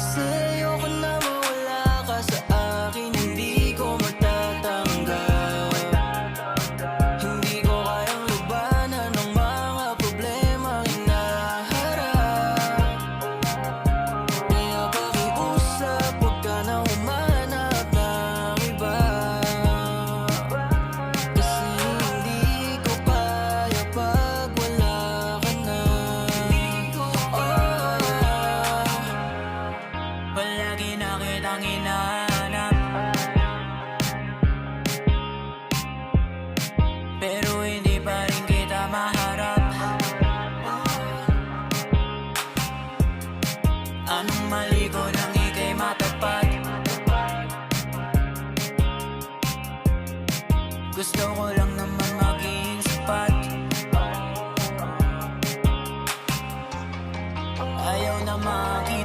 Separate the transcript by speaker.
Speaker 1: 思。ang hinahanap Pero hindi pa rin kita maharap. Anong mali ko nang ikay matapat? Gusto ko lang naman maging sapat. Ayaw na makita